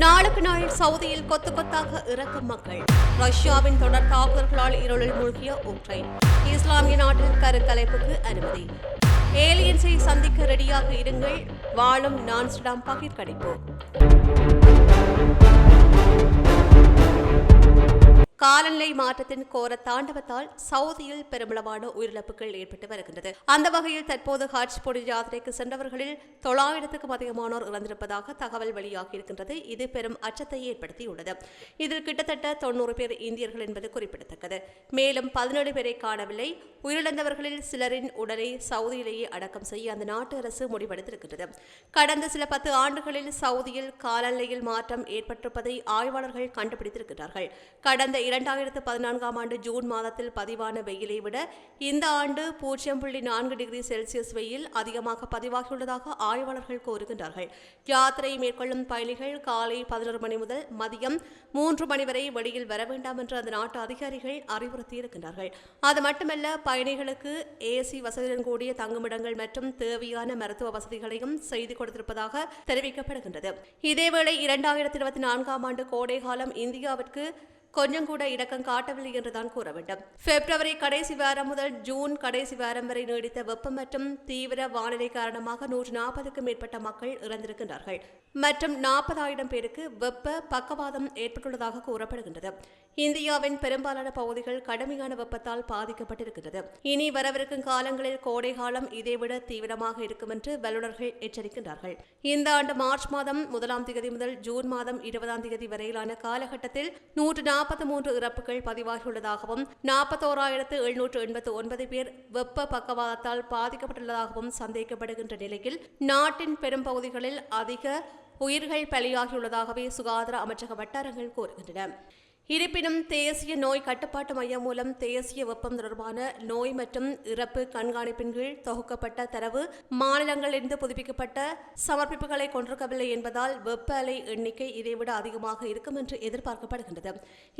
நாளுக்கு நாள் சவுதியில் கொத்து கொத்தாக இறக்கும் மக்கள். ரஷ்யாவின் தொடர் தாக்குதல்களால் இருளில் மூழ்கிய உக்ரைன். இஸ்லாமிய நாட்டில் கருக்கலைப்புக்கு அனுமதி. ஏலியன்ஸை சந்திக்க ரெடியாக இருங்கள். வாழும் நான்ஸ்டாம் பகிர்கணிப்பு. காலநிலை மாற்றத்தின் கோர தாண்டவத்தால் சவுதியில் பெருமளவான உயிரிழப்புகள் ஏற்பட்டு வருகின்றது. அந்த வகையில் தற்போது ஹஜ் பொடி யாத்திரைக்கு சென்றவர்களில் தொள்ளாயிரத்துக்கும் அதிகமானோர் இறந்திருப்பதாக தகவல் வெளியாகியிருக்கின்றது இது பெரும் அச்சத்தை ஏற்படுத்தியுள்ளது. இதில் கிட்டத்தட்ட தொன்னூறு பேர் இந்தியர்கள் என்பது குறிப்பிடத்தக்கது. மேலும் பதினேழு பேரை காணவில்லை. உயிரிழந்தவர்களில் சிலரின் உடலை சவுதியிலேயே அடக்கம் செய்ய அந்த நாட்டு அரசு முடிவெடுத்திருக்கின்றது. கடந்த சில பத்து ஆண்டுகளில் சவுதியில் காலநிலையில் மாற்றம் ஏற்பட்டிருப்பதை ஆய்வாளர்கள் கண்டுபிடித்திருக்கிறார்கள் கடந்த இரண்டு இரண்டாயிரத்து பதினான்காம் ஆண்டு ஜூன் மாதத்தில் பதிவான வெயிலை விட இந்த ஆண்டு பூஜ்ஜியம் புள்ளி நான்கு டிகிரி செல்சியஸ் வெயில் அதிகமாக பதிவாகியுள்ளதாக ஆய்வாளர்கள் கூறுகின்றார்கள். யாத்திரை மேற்கொள்ளும் பயணிகள் காலை பதினொரு மணி முதல் மதியம் மூன்று மணி வரை வெளியில் வர வேண்டாம் என்று அந்த நாட்டு அதிகாரிகள் அறிவுறுத்தியிருக்கின்றார்கள். அது மட்டுமல்ல பயணிகளுக்கு ஏசி வசதியுடன் கூடிய தங்குமிடங்கள் மற்றும் தேவையான மருத்துவ வசதிகளையும் செய்து கொடுத்திருப்பதாக தெரிவிக்கப்படுகின்றது. இதேவேளை இரண்டாயிரத்தி இருபத்தி நான்காம் ஆண்டு கோடை காலம் இந்தியாவிற்கு கொஞ்சம் கூட இடக்கம் காட்டவில்லை என்றுதான் கூற வேண்டும். பிப்ரவரி கடைசி வாரம் முதல் ஜூன் கடைசி வாரம் வரை நீடித்த வெப்பம் மற்றும் தீவிர வானிலை காரணமாக நூற்று நாற்பதுக்கும் மேற்பட்ட மக்கள் இறந்திருக்கின்றார்கள். மற்றும் நாற்பதாயிரம் பேருக்கு வெப்ப பக்கவாதம் ஏற்பட்டுள்ளதாக கூறப்படுகின்றது. இந்தியாவின் பெரும்பாலான பகுதிகள் கடுமையான வெப்பத்தால் பாதிக்கப்பட்டிருக்கிறது இனி வரவிருக்கும் காலங்களில் கோடை காலம் இதைவிட தீவிரமாக இருக்கும் என்று வல்லுநர்கள் எச்சரிக்கின்றார்கள். இந்த ஆண்டு மார்ச் மாதம் முதலாம் தேதி முதல் ஜூன் மாதம் இருபதாம் தேதி வரையிலான காலகட்டத்தில் நூற்று நாற்பத்தி மூன்று இறப்புகள் பதிவாகியுள்ளதாகவும் நாற்பத்தோராயிரத்து எழுநூற்று எண்பத்து ஒன்பது பேர் வெப்ப பக்கவாதத்தால் பாதிக்கப்பட்டுள்ளதாகவும் சந்தேகிக்கப்படுகின்ற நிலையில் நாட்டின் பெரும்பகுதிகளில் அதிக உயிர்கள் பலியாகியுள்ளதாகவே சுகாதார அமைச்சக வட்டாரங்கள் கூறுகின்றன. இருப்பினும் தேசிய நோய் கட்டுப்பாட்டு மையம் மூலம் தேசிய வெப்பம் தொடர்பான நோய் மற்றும் இறப்பு கண்காணிப்பின் கீழ் தொகுக்கப்பட்ட தரவு மாநிலங்களிலிருந்து புதுப்பிக்கப்பட்ட சமர்ப்பிப்புகளை கொண்டிருக்கவில்லை என்பதால் வெப்ப அலை எண்ணிக்கை இதைவிட அதிகமாக இருக்கும் என்று எதிர்பார்க்கப்படுகின்றது.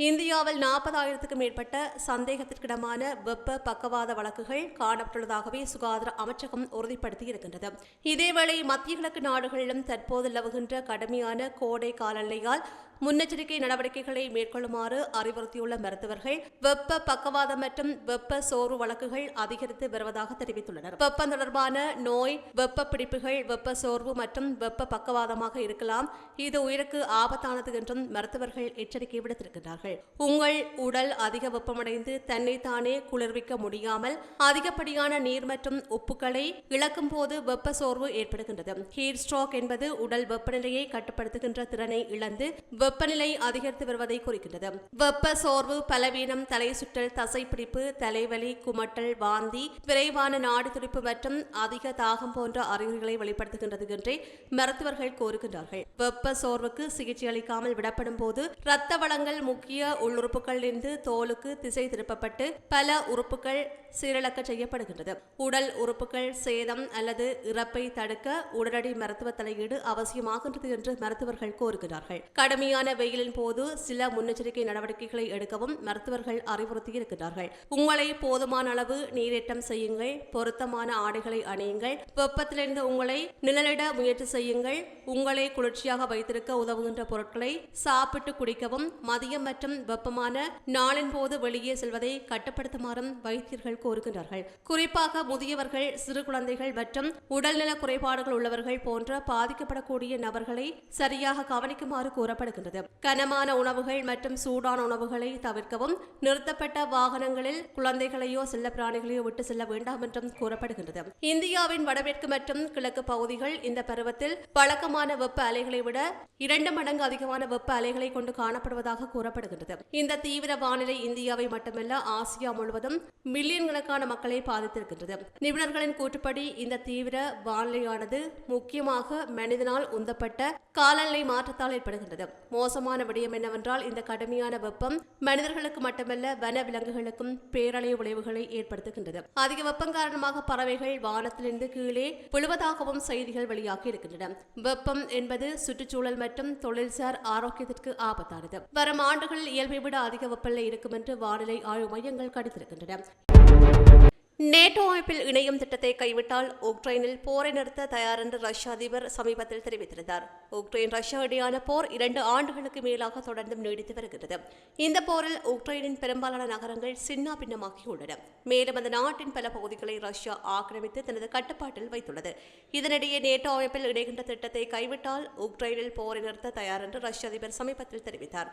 இந்தியாவில் நாற்பதாயிரத்துக்கும் மேற்பட்ட சந்தேகத்திற்கிடமான வெப்ப பக்கவாத வழக்குகள் காணப்பட்டுள்ளதாகவே சுகாதார அமைச்சகம் உறுதிப்படுத்தியிருக்கின்றது இதேவேளை மத்திய கிழக்கு நாடுகளிலும் தற்போது நிலவுகின்ற கடுமையான கோடை காலநிலையால் முன்னெச்சரிக்கை நடவடிக்கைகளை மேற்கொள்ளுமாறு அறிவுறுத்தியுள்ள மருத்துவர்கள் வெப்ப பக்கவாதம் மற்றும் வெப்ப சோர்வு வழக்குகள் அதிகரித்து வருவதாக தெரிவித்துள்ளனர். வெப்பம் தொடர்பான நோய் வெப்ப பிடிப்புகள் வெப்ப சோர்வு மற்றும் வெப்ப பக்கவாதமாக இருக்கலாம். இது உயிருக்கு ஆபத்தானது என்றும் மருத்துவர்கள் எச்சரிக்கை விடுத்திருக்கிறார்கள் உங்கள் உடல் அதிக வெப்பமடைந்து தன்னை தானே குளிர்விக்க முடியாமல் அதிகப்படியான நீர் மற்றும் உப்புக்களை இழக்கும் போது வெப்ப சோர்வு ஏற்படுகின்றது. ஹீட் ஸ்ட்ரோக் என்பது உடல் வெப்பநிலையை கட்டுப்படுத்துகின்ற திறனை இழந்து வெப்பநிலை அதிகரித்து வருவதை குறிக்கின்றது. வெப்ப சோர்வு பலவீனம் தலை சுற்றல் தசைப்பிடிப்பு தலைவலி குமட்டல் வாந்தி விரைவான நாடு துடிப்பு மற்றும் அதிக தாகம் போன்ற அறிகுறிகளை வெளிப்படுத்துகின்றது என்றே மருத்துவர்கள் கோருகின்றார்கள் வெப்ப சோர்வுக்கு சிகிச்சை அளிக்காமல் விடப்படும் போது இரத்த வளங்கள் முக்கிய உள்ளுறுப்புகளிலிருந்து தோலுக்கு திசை திருப்பப்பட்டு பல உறுப்புகள் சீரழக்க செய்யப்படுகின்றது. உடல் உறுப்புகள் சேதம் அல்லது இறப்பை தடுக்க உடனடி மருத்துவ தலையீடு அவசியமாகின்றது என்று மருத்துவர்கள் கோருகிறார்கள் கடுமையான வெயிலின் போது சில முன்னெச்சரிக்கை நடவடிக்கைகளை எடுக்கவும் மருத்துவர்கள் அறிவுறுத்தியிருக்கிறார்கள் உங்களை போதுமான அளவு நீரேட்டம் செய்யுங்கள் பொருத்தமான ஆடைகளை அணியுங்கள் வெப்பத்திலிருந்து உங்களை நிழலிட முயற்சி செய்யுங்கள் உங்களை குளிர்ச்சியாக வைத்திருக்க உதவுகின்ற பொருட்களை சாப்பிட்டு குடிக்கவும் மதியம் மற்றும் வெப்பமான நாளின் போது வெளியே செல்வதை கட்டுப்படுத்துமாறும் வைத்தியர்கள் கோருகின்றார்கள். குறிப்பாக முதியவர்கள் சிறு குழந்தைகள் மற்றும் உடல்நல குறைபாடுகள் உள்ளவர்கள் போன்ற பாதிக்கப்படக்கூடிய நபர்களை சரியாக கவனிக்குமாறு கூறப்படுகின்றது. கனமான உணவுகள் மற்றும் சூடான உணவுகளை தவிர்க்கவும் நிறுத்தப்பட்ட வாகனங்களில் குழந்தைகளையோ செல்ல பிராணிகளையோ விட்டு செல்ல வேண்டாம் என்றும் கூறப்படுகின்றது. இந்தியாவின் வடமேற்கு மற்றும் கிழக்கு பகுதிகள் இந்த பருவத்தில் வழக்கமான வெப்ப அலைகளை விட இரண்டு மடங்கு அதிகமான வெப்ப அலைகளை கொண்டு காணப்படுவதாக கூறப்படுகின்றது. இந்த தீவிர வானிலை இந்தியாவை மட்டுமல்ல ஆசியா முழுவதும் மில்லியன் கணக்கான மக்களை பாதித்திருக்கின்றது. நிபுணர்களின் கூற்றுப்படி இந்த தீவிர வானிலையானது முக்கியமாக மனிதனால் உந்தப்பட்ட காலநிலை மாற்றத்தால் ஏற்படுகின்றது. மோசமான விடயம் என்னவென்றால் இந்த கடுமையான வெப்பம் மனிதர்களுக்கு மட்டுமல்ல வன விலங்குகளுக்கும் பேரழிவு விளைவுகளை ஏற்படுத்துகின்றது. அதிக வெப்பம் காரணமாக பறவைகள் வானத்திலிருந்து கீழே விழுவதாகவும் செய்திகள் வெளியாகி இருக்கின்றன. வெப்பம் என்பது சுற்றுச்சூழல் மற்றும் தொழில்சார் ஆரோக்கியத்திற்கு ஆபத்தானது. வரும் ஆண்டுகளில் இயல்பை விட அதிக வெப்பநிலை இருக்கும் என்று வானிலை ஆய்வு மையங்கள் கணித்திருக்கின்றன நேட்டோ அமைப்பில் இணையும் திட்டத்தை கைவிட்டால் உக்ரைனில் போரை நிறுத்த தயார் என்று ரஷ்ய அதிபர் சமீபத்தில் தெரிவித்திருந்தார். உக்ரைன் ரஷ்யா இடையான போர் இரண்டு ஆண்டுகளுக்கு மேலாக தொடர்ந்தும் நீடித்து வருகிறது. இந்த போரில் உக்ரைனின் பெரும்பாலான நகரங்கள் சின்னா பின்னமாகியுள்ளன. மேலும் அந்த நாட்டின் பல பகுதிகளை ரஷ்யா ஆக்கிரமித்து தனது கட்டுப்பாட்டில் வைத்துள்ளது. இதனிடையே நேட்டோ அமைப்பில் இணைகின்ற திட்டத்தை கைவிட்டால் உக்ரைனில் போரை நிறுத்த தயார் என்று ரஷ்ய அதிபர் சமீபத்தில் தெரிவித்தார்.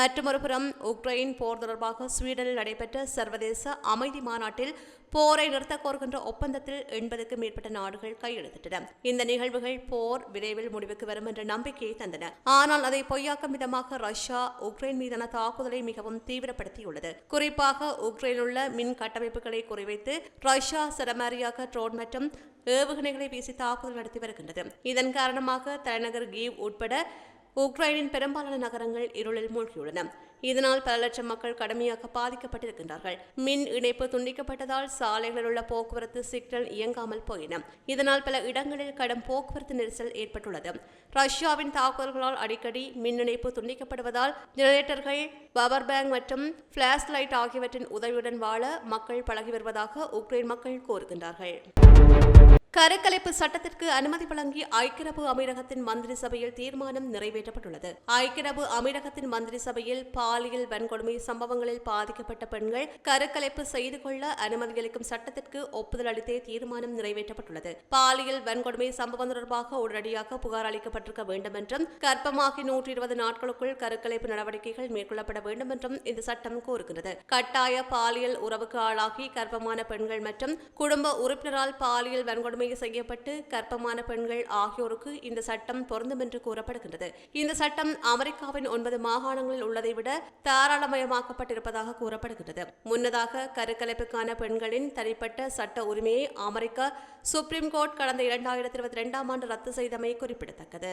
மற்றொருபுறம் உக்ரைன் போர் தொடர்பாக ஸ்வீடனில் நடைபெற்ற சர்வதேச அமைதி மாநாட்டில் போர் நிறுத்த கோருகின்ற ஒப்பந்தத்தில் எண்பதுக்கு மேற்பட்ட நாடுகள் கையெழுத்திட்டன. இந்த நிகழ்வுகள் போர் விரைவில் முடிவுக்கு வரும் என்ற நம்பிக்கையை தந்தன. ஆனால் அதை பொய்யாக்கும் விதமாக ரஷ்யா உக்ரைன் மீதான தாக்குதலை மிகவும் தீவிரப்படுத்தியுள்ளது. குறிப்பாக உக்ரைனில் உள்ள மின் கட்டமைப்புகளை குறிவைத்து ரஷ்யா சரமாரியாக ட்ரோன் மற்றும் ஏவுகணைகளை வீசி தாக்குதல் நடத்தி வருகின்றது. இதன் காரணமாக தலைநகர் கீவ் உட்பட உக்ரைனின் பெரும்பாலான நகரங்கள் இருளில் மூழ்கியுள்ளன. இதனால் பல லட்சம் மக்கள் கடுமையாக பாதிக்கப்பட்டிருக்கின்றார்கள். மின் இணைப்பு துண்டிக்கப்பட்டதால் சாலைகளில் உள்ள போக்குவரத்து சிக்னல் இயங்காமல் போயின. இதனால் பல இடங்களில் கடும் போக்குவரத்து நெரிசல் ஏற்பட்டுள்ளது. ரஷ்யாவின் தாக்குதல்களால் அடிக்கடி மின் இணைப்பு துண்டிக்கப்படுவதால் ஜெனரேட்டர்கள் பவர் பேங்க் மற்றும் பிளாஷ் லைட் ஆகியவற்றின் உதவியுடன் வாழ மக்கள் பழகி வருவதாக உக்ரைன் மக்கள் கோருகின்றார்கள் கருக்கலைப்பு சட்டத்திற்கு அனுமதி வழங்கி ஐக்கிய அரபு அமீரகத்தின் மந்திரி சபையில் தீர்மானம் நிறைவேற்றப்பட்டுள்ளது. ஐக்கிய அரபு அமீரகத்தின் மந்திரி சபையில் பாலியல் வன்கொடுமை சம்பவங்களில் பாதிக்கப்பட்ட பெண்கள் கருக்கலைப்பு செய்து கொள்ள அனுமதி அளிக்கும் சட்டத்திற்கு ஒப்புதல் அளித்தே தீர்மானம் நிறைவேற்றப்பட்டுள்ளது. பாலியல் வன்கொடுமை சம்பவம் தொடர்பாக உடனடியாக புகார் அளிக்கப்பட்டிருக்க வேண்டும் என்றும் கர்ப்பமாகி நூற்றி இருபது நாட்களுக்குள் கருக்கலைப்பு நடவடிக்கைகள் மேற்கொள்ளப்பட வேண்டும் என்றும் இந்த சட்டம் கூறுகிறது கட்டாய பாலியல் உறவுக்கு ஆளாகி கர்ப்பமான பெண்கள் மற்றும் குடும்ப உறுப்பினரால் பாலியல் வன்கொடுமை கொடுமை செய்யப்பட்டு கர்ப்பமான பெண்கள் ஆகியோருக்கு இந்த சட்டம் பொருந்தும் என்று கூறப்படுகின்றது. இந்த சட்டம் அமெரிக்காவின் ஒன்பது மாகாணங்களில் உள்ளதை விட தாராளமயமாக்கப்பட்டிருப்பதாக கூறப்படுகின்றது. முன்னதாக கருக்கலைப்புக்கான பெண்களின் தனிப்பட்ட சட்ட உரிமையை அமெரிக்க சுப்ரீம் கோர்ட் கடந்த இரண்டாயிரத்தி இருபத்தி இரண்டாம் ஆண்டு ரத்து செய்தமை குறிப்பிடத்தக்கது.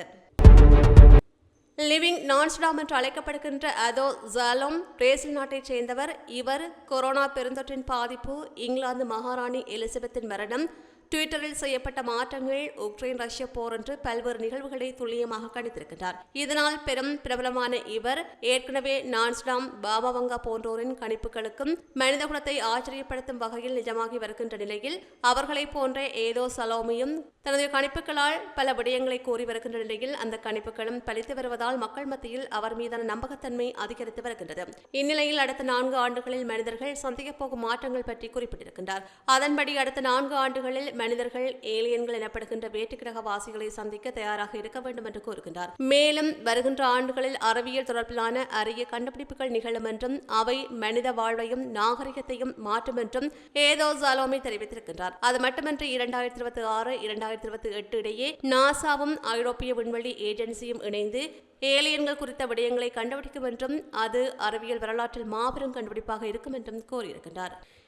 லிவிங் நான்ஸ்டாம் என்று அழைக்கப்படுகின்ற அதோ ஜாலோம் பிரேசில் நாட்டைச் சேர்ந்தவர். இவர் கொரோனா பெருந்தொற்றின் பாதிப்பு இங்கிலாந்து மகாராணி எலிசபெத்தின் மரணம் ட்விட்டரில் செய்யப்பட்ட மாற்றங்கள் உக்ரைன் ரஷ்ய போர் என்று பல்வேறு நிகழ்வுகளை துல்லியமாக கணித்திருக்கின்றார். இதனால் பெரும் பிரபலமான இவர் ஏற்கனவே நான்ஸ்டாம் பாபாவங்கா போன்றோரின் கணிப்புகளுக்கும் மனிதகுலத்தை ஆச்சரியப்படுத்தும் வகையில் நிஜமாகி வருகின்ற நிலையில் அவர்களைப் போன்ற ஏதோ சலோமியும் தனது கணிப்புகளால் பல விடயங்களை கூறி வருகின்ற நிலையில் அந்த கணிப்புகளும் பலித்து வருவதால் மக்கள் மத்தியில் அவர் மீதான நம்பகத்தன்மை அதிகரித்து வருகின்றது. இந்நிலையில் அடுத்த நான்கு ஆண்டுகளில் மனிதர்கள் சந்திக்கப் போகும் மாற்றங்கள் பற்றி குறிப்பிட்டிருக்கின்றார். அதன்படி அடுத்த நான்கு ஆண்டுகளில் மனிதர்கள் ஏலியன்கள் எனப்படுகின்ற வேற்றுக்கிரக வாசிகளை சந்திக்க தயாராக இருக்க வேண்டும் என்று கூறுகின்றார். மேலும் வருகின்ற ஆண்டுகளில் அறிவியல் தொடர்பிலான அரிய கண்டுபிடிப்புகள் நிகழும் என்றும் அவை மனித வாழ்வையும் நாகரிகத்தையும் மாற்றும் என்றும் ஏதோ ஜாலோமி தெரிவித்திருக்கின்றார். அது மட்டுமின்றி இரண்டாயிரத்தி இருபத்தி ஆறு இரண்டாயிரத்தி இருபத்தி எட்டு இடையே நாசாவும் ஐரோப்பிய விண்வெளி ஏஜென்சியும் இணைந்து ஏலியன்கள் குறித்த விடயங்களை கண்டுபிடிக்கும் என்றும் அது அறிவியல் வரலாற்றில் மாபெரும் கண்டுபிடிப்பாக இருக்கும் என்றும் கூறியிருக்கின்றார்.